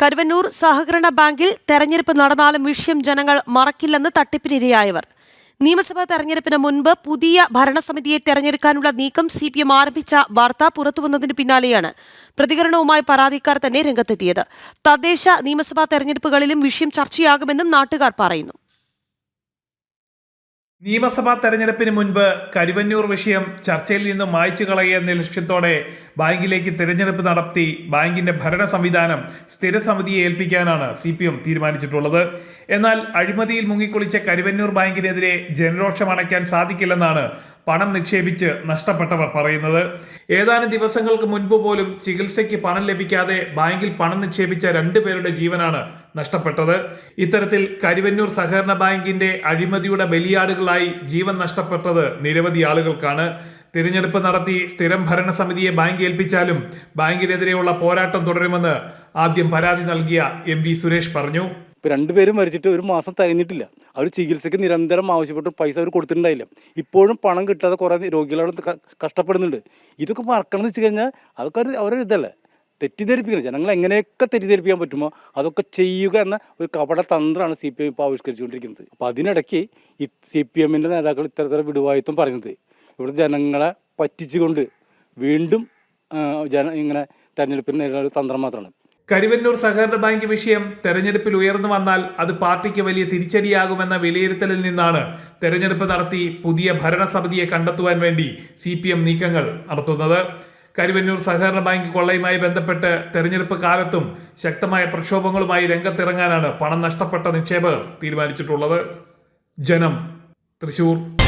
കരുവന്നൂർ സഹകരണ ബാങ്കിൽ തെരഞ്ഞെടുപ്പ് നടന്നാലും വിഷയം ജനങ്ങൾ മറക്കില്ലെന്ന് തട്ടിപ്പിനിരയായവർ. നിയമസഭാ തെരഞ്ഞെടുപ്പിന് മുൻപ് പുതിയ ഭരണസമിതിയെ തെരഞ്ഞെടുക്കാനുള്ള നീക്കം സി പി എം ആരംഭിച്ച വാർത്ത പുറത്തുവന്നതിന് പിന്നാലെയാണ് പ്രതികരണവുമായി പരാതിക്കാർ തന്നെ രംഗത്തെത്തിയത്. തദ്ദേശ നിയമസഭാ തെരഞ്ഞെടുപ്പുകളിലും വിഷയം ചർച്ചയാകുമെന്നും നാട്ടുകാർ പറയുന്നു. നിയമസഭാ തെരഞ്ഞെടുപ്പിന് മുൻപ് കരുവന്നൂർ വിഷയം ചർച്ചയിൽ നിന്നും മായ്ച്ചു കളയുന്ന ലക്ഷ്യത്തോടെ ബാങ്കിലേക്ക് തിരഞ്ഞെടുപ്പ് നടത്തി ബാങ്കിന്റെ ഭരണ സംവിധാനം സ്ഥിരസമിതിയെ ഏൽപ്പിക്കാനാണ് സി പി എം തീരുമാനിച്ചിട്ടുള്ളത്. എന്നാൽ അഴിമതിയിൽ മുങ്ങിക്കുളിച്ച കരുവന്നൂർ ബാങ്കിനെതിരെ ജനരോഷം അണയ്ക്കാൻ സാധിക്കില്ലെന്നാണ് പണം നിക്ഷേപിച്ച് നഷ്ടപ്പെട്ടവർ പറയുന്നത്. ഏതാനും ദിവസങ്ങൾക്ക് മുൻപ് പോലും ചികിത്സയ്ക്ക് പണം ലഭിക്കാതെ ബാങ്കിൽ പണം നിക്ഷേപിച്ച രണ്ടുപേരുടെ ജീവനാണ് നഷ്ടപ്പെട്ടത്. ഇത്തരത്തിൽ കരുവന്നൂർ സഹകരണ ബാങ്കിന്റെ അഴിമതിയുടെ ബലിയാടുകളായി ജീവൻ നഷ്ടപ്പെട്ടത് നിരവധി ആളുകൾക്കാണ്. തിരഞ്ഞെടുപ്പ് നടത്തി സ്ഥിരം ഭരണസമിതിയെ ബാങ്ക് ഏൽപ്പിച്ചാലും ബാങ്കിനെതിരെയുള്ള പോരാട്ടം തുടരുമെന്ന് ആദ്യം പരാതി നൽകിയ എം സുരേഷ് പറഞ്ഞു. ഇപ്പോൾ രണ്ടുപേരും മരിച്ചിട്ട് ഒരു മാസം തികഞ്ഞിട്ടില്ല. അവർ ചികിത്സയ്ക്ക് നിരന്തരം ആവശ്യപ്പെട്ട് പൈസ അവർ കൊടുത്തിട്ടുണ്ടായില്ല. ഇപ്പോഴും പണം കിട്ടാതെ കുറേ രോഗികളവിടെ കഷ്ടപ്പെടുന്നുണ്ട്. ഇതൊക്കെ മറക്കണമെന്ന് വെച്ച് കഴിഞ്ഞാൽ അതൊക്കെ ഒരു ഇതല്ലേ? തെറ്റിദ്ധരിപ്പിക്കണം. ജനങ്ങളെ എങ്ങനെയൊക്കെ തെറ്റിദ്ധരിപ്പിക്കാൻ പറ്റുമോ അതൊക്കെ ചെയ്യുക എന്ന ഒരു കപട തന്ത്രമാണ് സി പി എം ഇപ്പോൾ ആവിഷ്കരിച്ചുകൊണ്ടിരിക്കുന്നത്. അപ്പോൾ അതിനിടയ്ക്ക് ഈ സി പി എമ്മിന്റെ നേതാക്കൾ ഇത്തരത്തിലുള്ള വിടുവായുത്വം പറയുന്നത്. ഇവിടെ ജനങ്ങളെ പറ്റിച്ചുകൊണ്ട് വീണ്ടും ജന ഇങ്ങനെ തെരഞ്ഞെടുപ്പിന് നേരിടുന്ന ഒരു തന്ത്രം മാത്രമാണ്. കരുവന്നൂർ സഹകരണ ബാങ്ക് വിഷയം തെരഞ്ഞെടുപ്പിൽ ഉയർന്നു വന്നാൽ അത് പാർട്ടിക്ക് വലിയ തിരിച്ചടിയാകുമെന്ന വിലയിരുത്തലിൽ നിന്നാണ് തെരഞ്ഞെടുപ്പ് നടത്തി പുതിയ ഭരണസമിതിയെ കണ്ടെത്തുവാൻ വേണ്ടി സി നീക്കങ്ങൾ നടത്തുന്നത്. കരുവന്നൂർ സഹകരണ ബാങ്ക് കൊള്ളയുമായി ബന്ധപ്പെട്ട് തെരഞ്ഞെടുപ്പ് കാലത്തും ശക്തമായ പ്രക്ഷോഭങ്ങളുമായി രംഗത്തിറങ്ങാനാണ് പണം നഷ്ടപ്പെട്ട നിക്ഷേപകർ തീരുമാനിച്ചിട്ടുള്ളത്. ജനം തൃശൂർ.